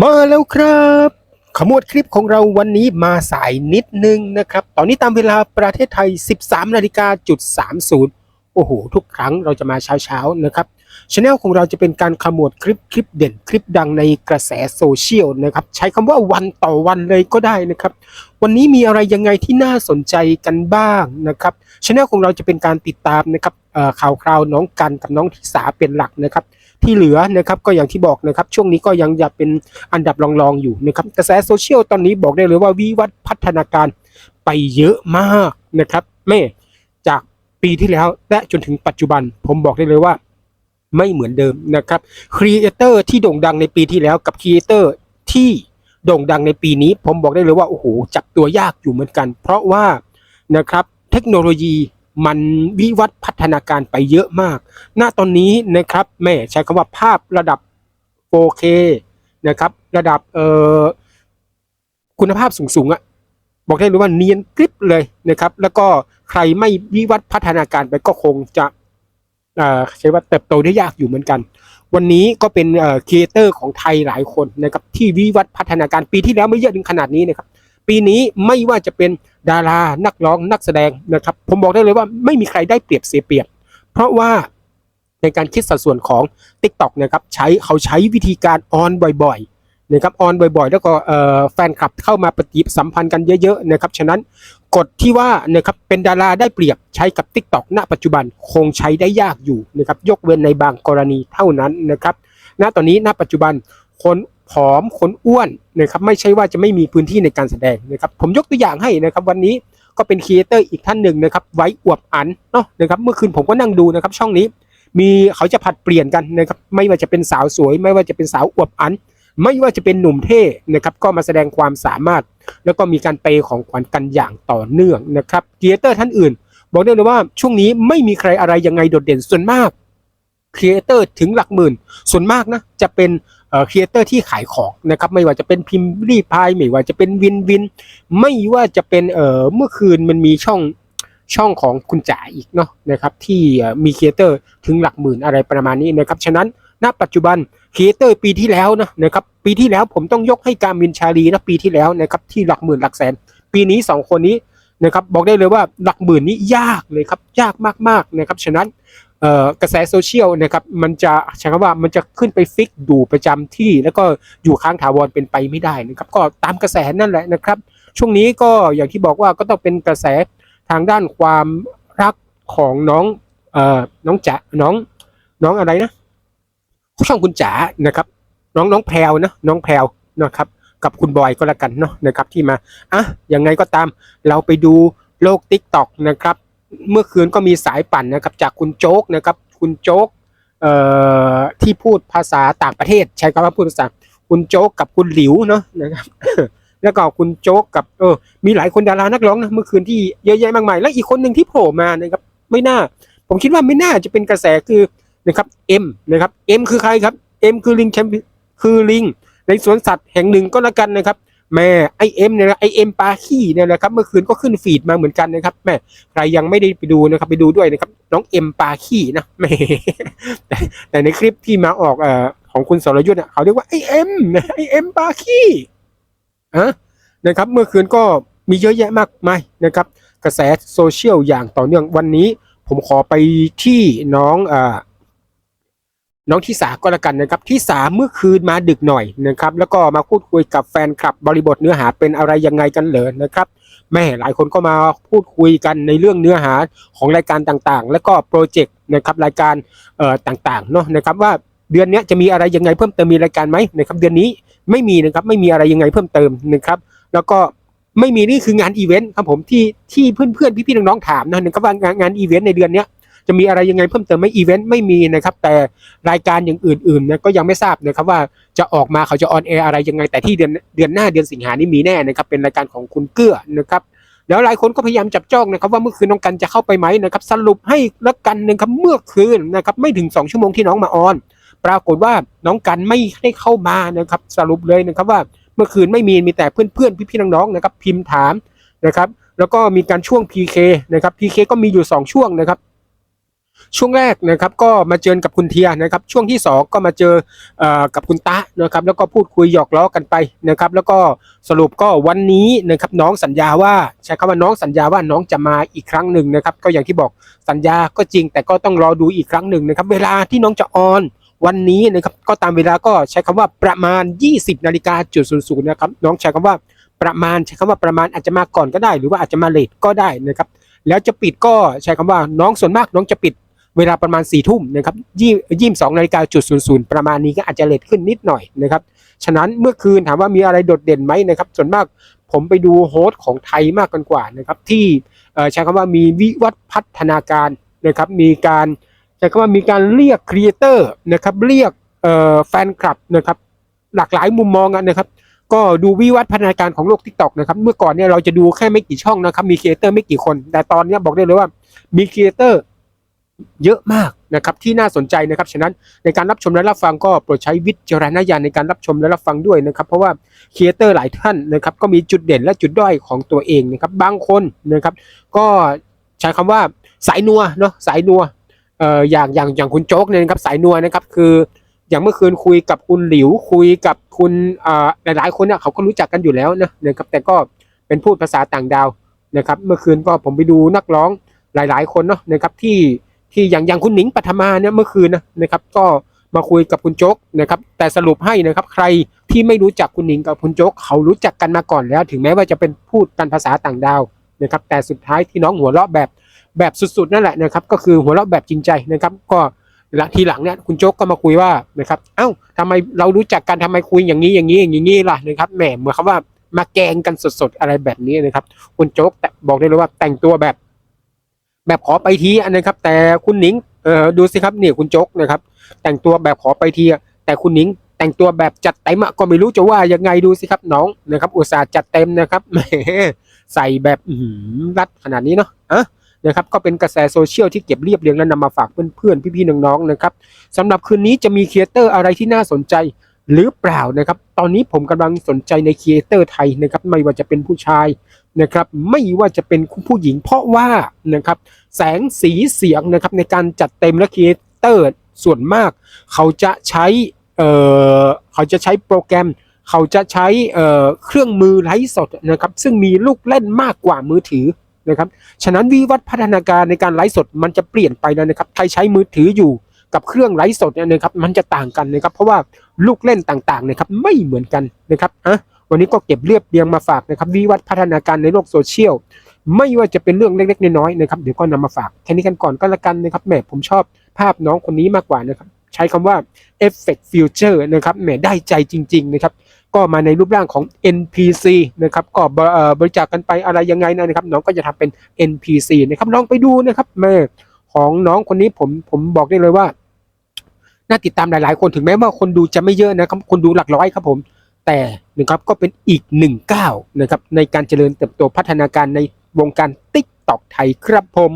มาแล้วครับ ขมวดคลิปของเราวันนี้มาสายนิดนึงนะครับ ตอนนี้ตามเวลาประเทศไทย 13นาฬิกาจุด30 โอ้โห ทุกครั้งเราจะมาเช้าๆนะครับช anel ของเราจะเป็นการขมวดคลิปคลิปเด่นคลิปดังในกระแสโซเชียลนะครับ ใช้คำว่าวันต่อวันเลยก็ได้นะครับ วันนี้มีอะไรยังไงที่น่าสนใจกันบ้างนะครับช anel ของเราจะเป็นการติดตามนะครับเอ่อข่าวคราวน้องกันกับน้องทิสาเป็นหลักนะครับ ที่เหลือนะครับก็อย่างที่บอกนะครับช่วงนี้ก็ยังอยากเป็นอันดับรองๆอยู่นะครับกระแสโซเชียลตอนนี้บอกได้เลยว่าวิวัฒน์พัฒนาการไปเยอะมากนะครับแม่จากปีที่แล้วและจนถึงปัจจุบัน ผมบอกได้เลยว่าไม่เหมือนเดิมนะครับครีเอเตอร์ที่โด่งดังในปีที่แล้วกับครีเอเตอร์ที่โด่งดังในปีนี้ ผมบอกได้เลยว่าโอ้โหจับตัวยากอยู่เหมือนกัน เพราะว่านะครับเทคโนโลยี มันวิวัฒน์พัฒนาการไปเยอะมาก หน้าตอนนี้นะครับแม่ใช้คำว่าภาพระดับ 4K นะครับ ระดับเอ่อคุณภาพสูงๆอะบอกได้เลยว่าเนียนกริบเลยนะครับ แล้วก็ใครไม่วิวัฒน์พัฒนาการไปก็คงจะใช้ว่าเติบโตได้ยากอยู่เหมือนกัน วันนี้ก็เป็นครีเอเตอร์ของไทยหลายคนนะครับที่วิวัฒน์พัฒนาการปีที่แล้วไม่เยอะถึงขนาดนี้นะครับ ปีนี้ไม่ว่าจะเป็นดารานักร้องนักแสดงนะครับ ผมบอกได้เลยว่าไม่มีใครได้เปรียบเสียเปรียบ เพราะว่าในการคิดสัดส่วนของ TikTok นะครับใช้เขาใช้วิธีการออนบ่อยๆนะครับออนบ่อย ๆ แล้วก็แฟนคลับเข้ามาปฏิสัมพันธ์กันเยอะๆนะครับฉะนั้นกฎที่ว่านะครับเป็นดาราได้เปรียบใช้กับ TikTok ณปัจจุบันคงใช้ได้ยากอยู่นะครับยกเว้นในบางกรณีเท่านั้นนะครับณตอนนี้ณปัจจุบันคน ผอมคนอ้วนนะครับไม่ใช่ว่าจะไม่มีพื้นที่ในการแสดงนะครับผมยกตัวอย่างให้นะครับวันนี้ก็เป็นครีเอเตอร์อีกท่านหนึ่งนะครับไว้อวบอันเนาะนะครับเมื่อคืนผมก็นั่งดูนะครับช่องนี้มีเขาจะผัดเปลี่ยนกันนะครับไม่ว่าจะเป็นสาวสวย ไม่ว่าจะเป็นสาวอวบอัน ไม่ว่าจะเป็นหนุ่มเท่นะครับก็มาแสดงความสามารถ แล้วก็มีการเปย์ของขวัญกันอย่างต่อเนื่องนะครับครีเอเตอร์ท่านอื่น บอกได้เลยว่าช่วงนี้ไม่มีใครอะไรยังไงโดดเด่นส่วนมากครีเอเตอร์ถึงหลักหมื่น ส่วนมากนะจะเป็น ครีเอเตอร์ที่ขายของนะครับไม่ว่าจะเป็นพิมพ์รีพายไม่ว่าจะเป็นวินวิน ไม่ว่าจะเป็นเออเมื่อคืนมันมีช่องช่องของคุณจ๋าอีกเนาะนะครับที่มีครีเอเตอร์ถึงหลักหมื่นอะไรประมาณนี้นะครับฉะนั้นณปัจจุบันครีเอเตอร์ปีที่แล้วนะนะครับปีที่แล้วผมต้องยกให้การมินชาลีนะปีที่แล้วนะครับที่หลักหมื่นหลักแสน ปีนี้สองคนนี้นะครับบอกได้เลยว่าหลักหมื่นนี้ยากเลยครับยากมากๆนะครับฉะนั้น กระแสโซเชียลนะครับมันจะใช้คำว่ามันจะขึ้นไปฟิกดูประจำที่ แล้วก็อยู่ค้างถาวรเป็นไปไม่ได้นะครับก็ตามกระแสนั่นแหละนะครับ ช่วงนี้ก็อย่างที่บอกว่าก็ต้องเป็นกระแสทางด้านความรักของน้องเอ่อน้องจ๋าน้องน้องอะไรนะช่องคุณจ๋านะครับ น้องน้องแพรวนะน้องแพรวนะครับ กับคุณบอยก็แล้วกันเนาะนะครับที่มาอะยังไงก็ตามเราไปดูโลก t ิ k t o k นะครับ เมื่อคืนก็มีสายปั่นนะครับจากคุณโจ๊กนะครับคุณโจ๊กที่พูดภาษาต่างประเทศ ใช้คำว่าพูดภาษาคุณโจ๊กกับคุณหลิวเนาะนะครับแล้วก็คุณโจ๊กกับเออมีหลายคนดารานักร้องนะเมื่อคืนที่เยอะแยะมากมาย แล้วอีกคนหนึ่งที่โผล่มานะครับไม่น่า ผมคิดว่าไม่น่าจะเป็นกระแสคือนะครับเอ็มนะครับเอ็มคือใครครับเอ็มคือลิงแชมป์คือลิงในสวนสัตว์แห่งหนึ่งก็แล้วกันนะครับ ม่ไอเอ็มเนี่ยนะไอเอ็มปาขี้เนี่ยนะครับเมื่อคืนก็ขึ้นฟีดมาเหมือนกันนะครับแม่ใครยังไม่ได้ไปดูนะครับไปดูด้วยนะครับน้องเอ็มปาขี้นะแม่แต่ในคลิปที่มาออกเอ่อของคุณสรยุทธ์เน่ยเขาเรียกว่าไอเอ็มไอเอ็มปาขี้อะนะครับเมื่อคืนก็มีเยอะแยะมากมายนะครับกระแสโซเชียลอย่างต่อเนื่องวันนี้ ผมขอไปที่น้องอ่อ น้องที่สาก็แล้วกันนะครับที่สาเมื่อคืนมาดึกหน่อยนะครับแล้วก็มาพูดคุยกับแฟนคลับบริบทเนื้อหาเป็นอะไรยังไงกันเหรอนะครับแม่หลายคนก็มาพูดคุยกันในเรื่องเนื้อหาของรายการต่างๆ แล้วก็โปรเจกต์นะครับรายการเอ่อต่างๆเนาะนะครับว่าเดือนนี้จะมีอะไรยังไงเพิ่มเติมมีรายการไหมนะครับเดือนนี้ไม่มีนะครับไม่มีอะไรยังไงเพิ่มเติมนะครับแล้วก็ไม่มีนี่คืองานอีเวนต์ครับผมที่ที่เพื่อนๆพี่ๆน้องๆถามนะนะครับว่างานงานอีเวนต์ในเดือนเนี้ จะมีอะไรยังไงเพิ่มเติมไหมอีเวนต์ไม่มีนะครับ แต่รายการอย่างอื่นๆนะก็ยังไม่ทราบนะครับว่าจะออกมาเขาจะออนแอร์อะไรยังไง แต่ที่เดือนเดือนหน้าเดือนสิงหานี่มีแน่นะครับ เป็นรายการของคุณเกื้อนะครับแล้วหลายคนก็พยายามจับจ้องนะครับว่าเมื่อคืนน้องกันจะเข้าไปไหมนะครับสรุปให้ละกันนะครับเมื่อคืนนะครับไม่ถึง 2 ชั่วโมงที่น้องมาออน ปรากฏว่าน้องกันไม่ได้เข้ามานะครับสรุปเลยนะครับว่าเมื่อคืนไม่มีมีแต่เพื่อนๆพี่ๆน้องๆนะครับพิมพ์ถามนะครับแล้วก็มีการช่วง PK นะครับ PK ก็มีอยู่ 2 ช่วงนะครับ ช่วงแรกนะครับก็มาเจอกับคุณเทียนะครับช่วงที่สองก็มาเจอเอ่อกับคุณตะนะครับแล้วก็พูดคุยหยอกล้อกันไปนะครับแล้วก็สรุปก็วันนี้นะครับน้องสัญญาว่าใช้คำว่าน้องสัญญาว่าน้องจะมาอีกครั้งหนึ่งนะครับก็อย่างที่บอกสัญญาก็จริง แต่ก็ต้องรอดูอีกครั้งหนึ่งนะครับเวลาที่น้องจะออนวันนี้นะครับก็ตามเวลาก็ใช้คำว่าประมาณ 20นาฬิกาจุดศูนย์ศูนย์นะครับน้องใช้คำว่าประมาณใช้คำว่าประมาณอาจจะมาก่อนก็ได้ หรือว่าอาจจะมาเลทก็ได้นะครับแล้วจะปิดก็ใช้คำว่าน้องส่วนมากน้องจะปิด เวลาประมาณ4ี่ทุ่มนะครับยี่ยี่สองนาฬิกาจุดศูนย์ศูนย์ประมาณนี้ก็อาจจะเลทขึ้นนิดหน่อยนะครับฉะนั้นเมื่อคืนถามว่ามีอะไรโดดเด่นไหมนะครับส่วนมากผมไปดูโฮสต์ของไทยมากกันกว่านะครับที่ใช้คำว่ามีวิวัฒน์พัฒนาการนะครับมีการใช้คำว่ามีการเรียกครีเอเตอร์นะครับเรียกแฟนคลับนะครับหลากหลายมุมมองกันนะครับก็ดูวิวัฒน์พัฒนาการของโลกทิกตอกนะครับเมื่อก่อนเนี่ยเราจะดูแค่ไม่กี่ช่องนะครับมีครีเอเตอร์ไม่กี่คน แต่ตอนนี้บอกได้เลยว่ามีครีเอเตอร์ เยอะมากนะครับที่น่าสนใจนะครับฉะนั้นในการรับชมและรับฟังก็โปรดใช้วิจารณญาณในการรับชมและรับฟังด้วยนะครับ เพราะว่าครีเอเตอร์หลายท่านนะครับก็มีจุดเด่นและจุดด้อยของตัวเองนะครับบางคนนะครับก็ใช้คำว่าสายนัวเนาะสายนัวเอ่ออย่างอย่างอย่างคุณโจ๊กเนี่ยนะครับสายนัวนะครับคืออย่างเมื่อคืนคุยกับคุณหลิวคุยกับคุณอ่าหลายๆคนเนี่ยเขาก็รู้จักกันอยู่แล้วนะนะครับแต่ก็เป็นพูดภาษาต่างดาวนะครับ เมื่อคืนก็ผมไปดูนักร้องหลาย ๆ คนเนาะนะครับที่ ที่อย่างอย่างคุณหนิงปัทมาเนี่ยเมื่อคืนนะนะครับก็มาคุยกับคุณโจ๊กนะครับแต่สรุปให้นะครับใครที่ไม่รู้จักคุณหนิงกับคุณโจ๊กเขารู้จักกันมาก่อนแล้ว ถึงแม้ว่าจะเป็นพูดกันภาษาต่างดาวนะครับแต่สุดท้ายที่น้องหัวเราะแบบแบบสุดๆนั่นแหละนะครับก็คือหัวเราะแบบจริงใจนะครับก็ล้วทีหลังเนี่ยคุณโจ๊กก็มาคุยว่านะครับเอ้าทำไมเรารู้จักกันทำไมคุยอย่างนี้อย่างนี้อย่างนี้ล่ะนะครับแหมเหมือนคำว่ามาแกงกันสดๆอะไรแบบนี้นะครับ คุณโจ๊กแต่บอกได้เลยว่าแต่งตัวแบบ แบบขอไปทีอะนะครับ แต่คุณหนิงเออดูสิครับเนี่ยคุณโจ๊กนะครับ แต่งตัวแบบขอไปทีแต่คุณหนิงแต่งตัวแบบจัดเต็มก็ไม่รู้จะว่ายังไงดูสิครับน้องนะครับ อุตส่าห์จัดเต็มนะครับแหมใส่แบบรัดขนาดนี้เนาะอะนะครับก็เป็นกระแสโซเชียลที่เก็บเรียบเรียงและนำมาฝากเพื่อนๆพี่ๆน้องๆนะครับสำหรับคืนนี้จะมีครีเอเตอร์อะไรที่น่าสนใจหรือเปล่านะครับ ตอนนี้ผมกำลังสนใจในครีเอเตอร์ไทยนะครับ ไม่ว่าจะเป็นผู้ชาย นะครับไม่ว่าจะเป็นผู้หญิงเพราะว่านะครับแสงสีเสียงนะครับในการจัดเต็มและครีเอเตอร์ส่วนมาก เขาจะใช้เอ่อเขาจะใช้โปรแกรม เขาจะใช้เอ่อเครื่องมือไลฟ์สดนะครับซึ่งมีลูกเล่นมากกว่ามือถือนะครับฉะนั้นวิวัฒน์พัฒนาการในการไลฟ์สดมันจะเปลี่ยนไปแล้วนะครับใครใช้มือถืออยู่กับเครื่องไลฟ์สดเนี่ยนะครับมันจะต่างกันนะครับเพราะว่าลูกเล่นต่างๆนะครับไม่เหมือนกันนะครับอะ วันนี้ก็เก็บเรียบเรียงมาฝากนะครับวิวัฒนาการในโลกโซเชียลไม่ว่าจะเป็นเรื่องเล็กๆน้อยๆนะครับเดี๋ยวก็นำมาฝากแค่นี้กันก่อนก็แล้วกันนะครับแหมผมชอบภาพน้องคนนี้มากกว่านะครับใช้คำว่า Effect Future นะครับแหมได้ใจจริง ๆ นะครับ ก็มาในรูปร่างของ NPC นะครับก็บเอ่อบริจาคกันไปอะไรยังไงนะครับ น้องก็จะทำเป็น NPC นะครับลองไปดูนะครับแม่ของน้องคนนี้ผมผมบอกได้เลยว่า น่าติดตามหลายๆ คนถึงแม้ว่าคนดูจะไม่เยอะนะครับคนดูหลักร้อยครับผม แต่นะครับก็เป็นอีกหนึ่งก้าวนะครับในการเจริญเติบโตพัฒนาการในวงการติ๊กตอกไทยครับผม